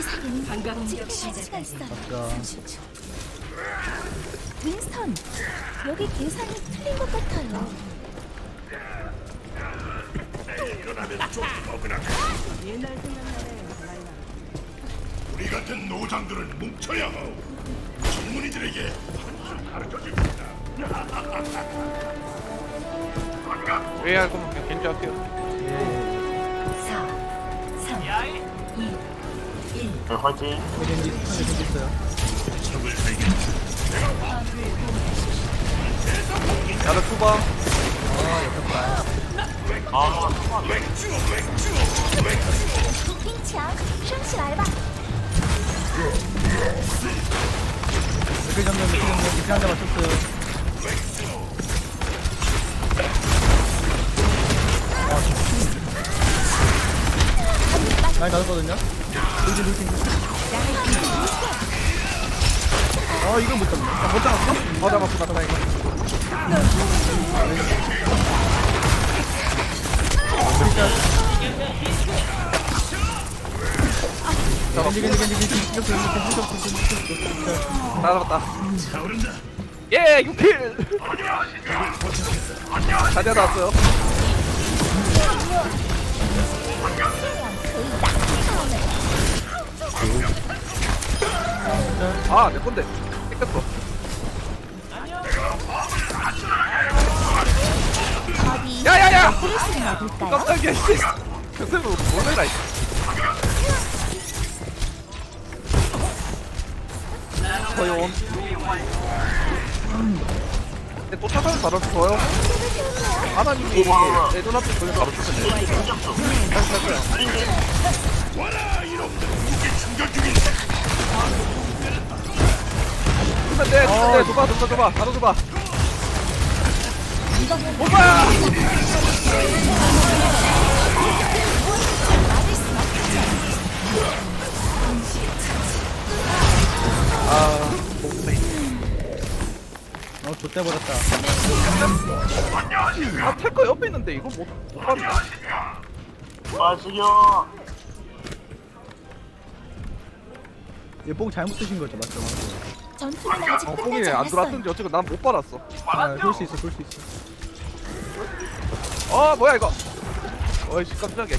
이상은 반갑지. 시가 있어. 윈스턴, 여기 계산이 틀린 것 같아요. 일어나면 옛날 생각나네. 우리 같은 노장들은 뭉쳐야 하오. 젊은이들에게 한수 가르쳐줍니다. AR 그냥 견제할게요. 4, 3, 2, 네, 화이팅. 여기 여기 나도 투바. 아, 역겹다. 아, 比拼强，升起来吧！ 스킬 점점 스킬 점점 스킬 한대 맞췄어요. 아, 진짜. 많이 나왔거든요. 어, 아 이걸 못 잡네. 아, 못 잡았어? 어 잡았어 나 다행이다. 겐지 겐지 나 잡았다. 예 6킬. 다리아 나왔어요. 아내 건데. 뺏겼어. 야야야! 플래시나 볼까요? 깜짝이야 씨 요새는 원해라 씨 저요. 근데 또 차가면 바로 죽어요? 하나님이 내 눈앞에 보면 바로 죽었네 와라 이놈들. 무기 충전. 근데 내, 내, 줘봐, 줘봐, 줘봐. 바로 줘봐. 오빠! 아, 어 좆대 버렸다. 아, 탱커 옆에 있는데 이거 못, 못 봤네. 빠지요. 얘뽕 잘못 드신 거죠 맞죠? 전투는 아직 어, 뽕이 끝나지 안 않았어요. 들어왔든지 어쨌든 난 못 받았어. 아, 볼 수 있어 볼 수 있어. 어, 뭐야 이거? 어이씨, 깜짝이야.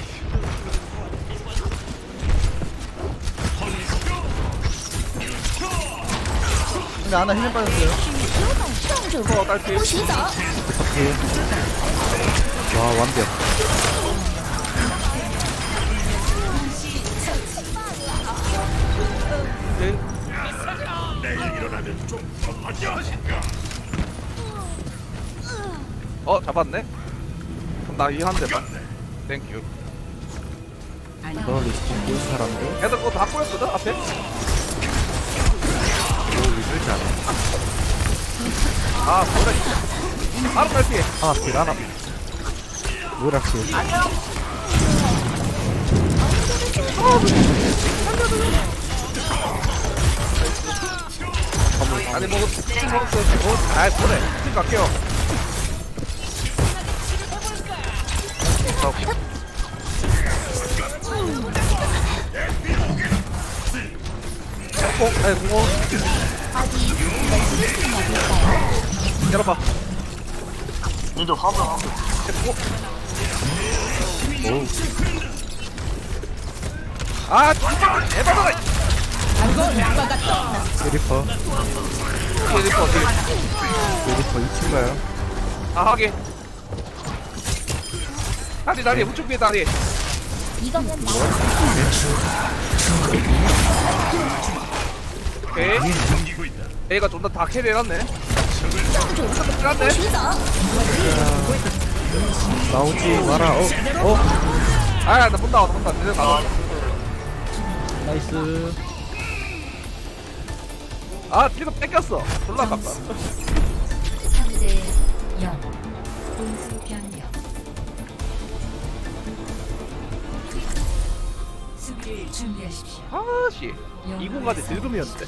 근데 아나 힘이 빠졌어요. 动手 어, 딸피. 不许走！ 와, 완벽. 오케이. 내일 일어나면 좀더 하자 하신가. 어, 잡았네. 그럼 나이한 대만. 땡큐. 안녕. 애들 그거 다 꼬였거든, 앞에? 아, 뭐래. 바로 딸피. 하나 필, 하나 필. 뭐 선물 아니 먹었어 먹었어 먹었어 아 그래. 집 갈게요. 어? 어 아이 고마워 뭐. 열어봐. 니들 화분 화분 아, 진짜 대박이다. 리퍼. 뒤에 리퍼. 뒤에 리퍼 2층가요. 아 확인. 다리 다리 네. 우측 뒤에 다리. 오케이. 얘가 존나 다 캐리해놨네. 캐리해놨네 나오지 마라. 어? 어? 아나 못나와 못나와. 내려 나 나이스. 아 지금 뺏겼어 졸라 아깝다 3대 0. 공수 변경. 수비를 준비하십시오. 아씨 이공까지 늙음이었는데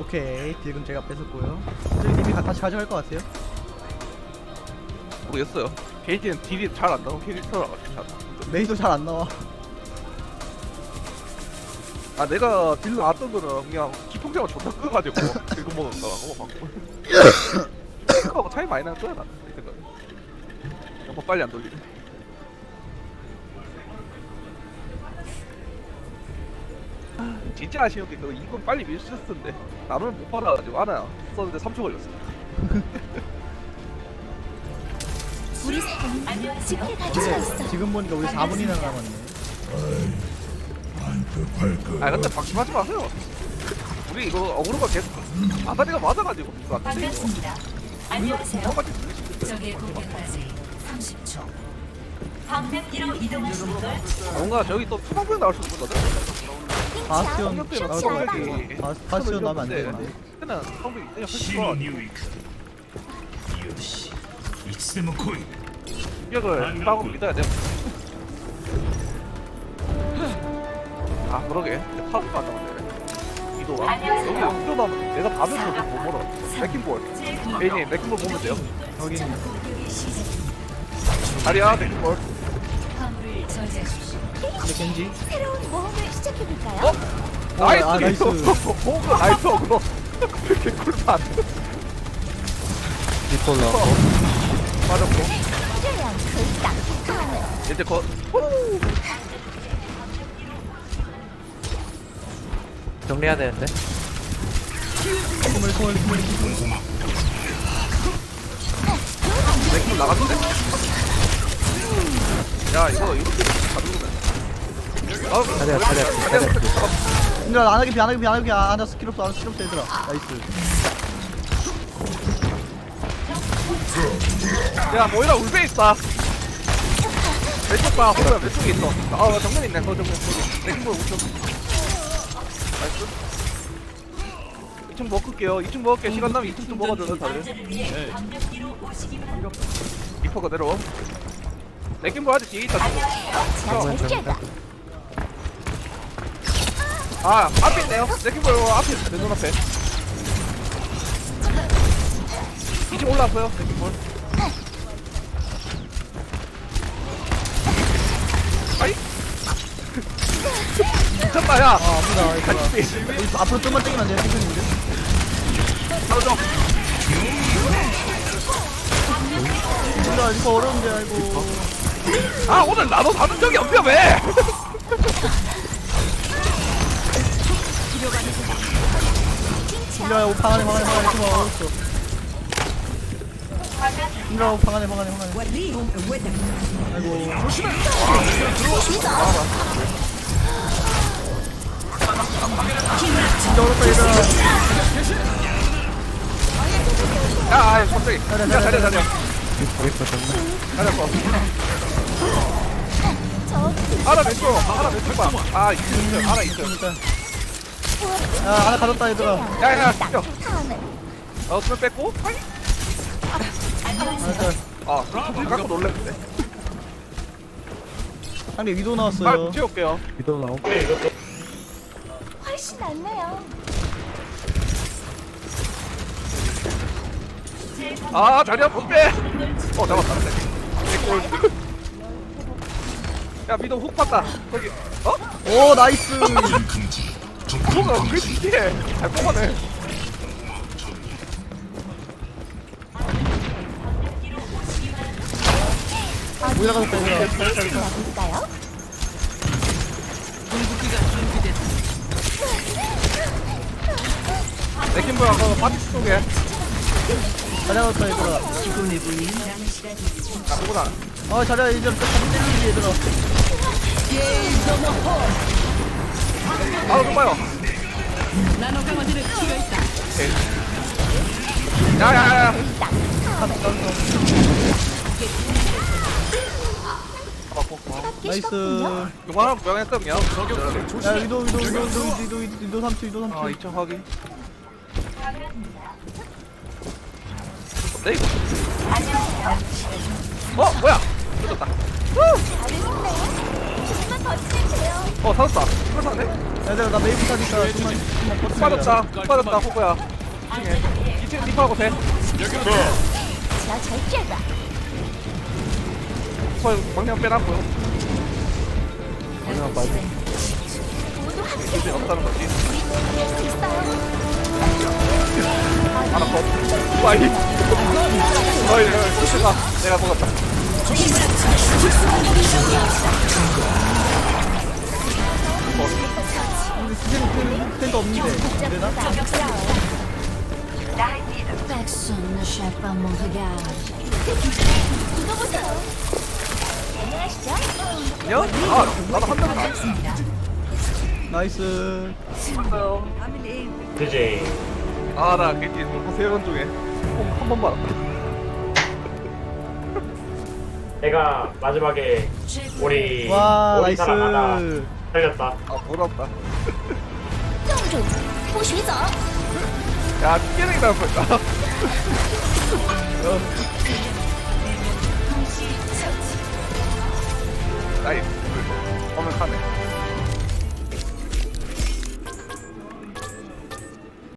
오케이. 딜금 제가 뺏었고요. 선생님이 가- 다시 가져갈 것 같아요. 모르겠어요 개인기는 딜이 잘 안 나오는 캐릭터라 가지고 잘 메이도 잘 안 나와. 아 내가 딜 나왔던 거는 그냥 기통제가 존나 끄가지고 긁어 먹은 거라고 방금 그거하고 차이 많이 날 거야 나는. 이 생각에 너무 빨리 안 돌리네. 아, 진짜 아쉬운 게 그거 이건 빨리 밀 수 있을 텐데 나는 못 받아가지고 하나 썼는데 3초 걸렸어. 우리 가치가 있어. 지금 보니까 우리 4분이나 남았네. 아 근데 방심하지 마세요 우리 이거 어그로가 계속 아다리가 맞아가지고 이거 안 돼. 반갑습니다. 안녕하세요. 똑같이 적의 공격까지 30초. 방벽기로 이동하시는 걸 뭔가 저기 또 투방병 나올 수도 있거든 바스티온 때문에 쇼츠 나올 알바. 투방병이 바- 바스티온 나오면 안 투방병이 그냥 훨씬 코이 공격을 빠고 믿어야 돼. 아 그러게 파도 맞았는데 이도가 여기 영도 나면 내가 다 줬어도 못 멀어 맥킹볼 베이님 맥킹볼 보면 돼요 여기 시작됩니다. 다리야 맥킹볼. 근데 겐지. 새로운 모험을 시작해볼까요? 어? 나이스 아, 나이스. 뭔가 나이스 그거 개꿀판 리콜 나왔고. 맞았고 그땅 하늘. 이제 거 정리해야 되는데. 맥킹볼 나갔는데 야 이거 이렇게 가져오면 아, 잘해, 잘해, 잘해. 얘들아 안 하게 비, 안 하게 비, 안 하게 비. 아, 나 스킬 없어, 안 스킬 없어, 얘들아. 나이스. 야 모이라 울베 있다 왼쪽 봐 호야 왼쪽에 있어 아 정면 있네 거 정면 맥킹볼 우측 나이스. 2층 먹을게요. 2층 먹을게 시간 나면 2층 좀 방벽기로 오시기 바랍니다. 리퍼 그대로. 아직 뒤에 있다. 아 앞에 있네요. 맥킹볼 앞에 내 눈앞에. 2층 올라왔어요 맥킹볼 아이 미쳤다 야 아, 아프다, 얘들아. 같이 여기 앞으로 좀만 땡기면 안 돼, 땡기는데? 바로 좀 얘들아, 이거 어려운데, 아이고. 아 오늘 나도 사는 적이 없냐 왜? 오, 방 안에, 방 안에, 방 안에, 좀 어렵어. 인들아, 오, 방 안에, 방 안에, 방 안에. 아이고. 진짜 어렵다, 얘들아. 야, 아, 갑자기. 야. 잘해, 거. 저 알아, 왼쪽. 알아, 왼쪽 봐. 아, 있어. 알아, 있어. 야, 하나 가졌다, 얘들아. 야, 야, 뛰어. 어, 그럼 뺐고. 아, 갖고 놀랬는데. 상대 위도 아, 나왔어요. 채울게요. 위도 나오고 훨씬 낫네요. 아, 자리야, 못 빼. 어, 잡았다. 개꿀. 야, 미도 훅 봤다. 거기. 어? 오, 나이스. 뭐가 왜 이게? 잘 뽑아내. 얘들아. 어딜까요? 맥킨보야, 그 바티 쪽에. 가졌다, 얘들아. 아, 누구나. 아, 자리야, 이제 또 같이 때리지, 얘들아. 아, 좀 봐요. 오케이. 야, 야, 야, 야. 나이스. 이거 하나 명했거든요. 야, 위도, 위도, 위도, 위도, 위도, 위도, 위도 3초, 위도 3초. 아, 2층 확인. 네. 어, 뭐야? 뜯었다. 어. 이걸 사네? 얘들아, 나 메이플 타니까 좀만, 좀만 버텨. 빠졌다. 빠졌다, 호구야. 2층에. 2층 리퍼하고 돼. 쬐다. 리퍼 방향 빼놨고요. 모두 이제 없다는 거지 컷 와이 어이 어이 수수가 내가 먹었다 우리 스탠드 스탠드 없는데 되나? Personne ne chape pas mon regard. 야? 아 나도 한 대만 안 나이스 그지 아나 괜히 세번 중에 한 번 받았다 내가 마지막에 우리 와 우리 사람 하나 나이스 살렸다 아 부럽다 站住！不许走！ 야 깨랭이 나올 뻔했다 나이스 완벽하네